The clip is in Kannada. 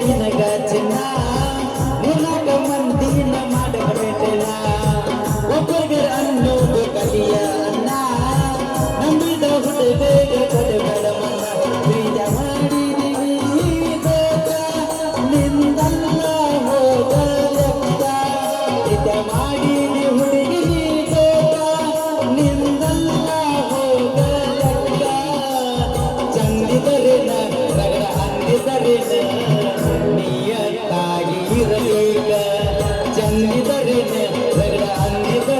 ನಿನಗ ಜನಿಸರಿನ ನಿಯತ್ತಾಗಿ ಇರಲಿಲ್ಲ ಜನ್ಮಿದರಿನ ಜಗಳ ಅಂದಿದ.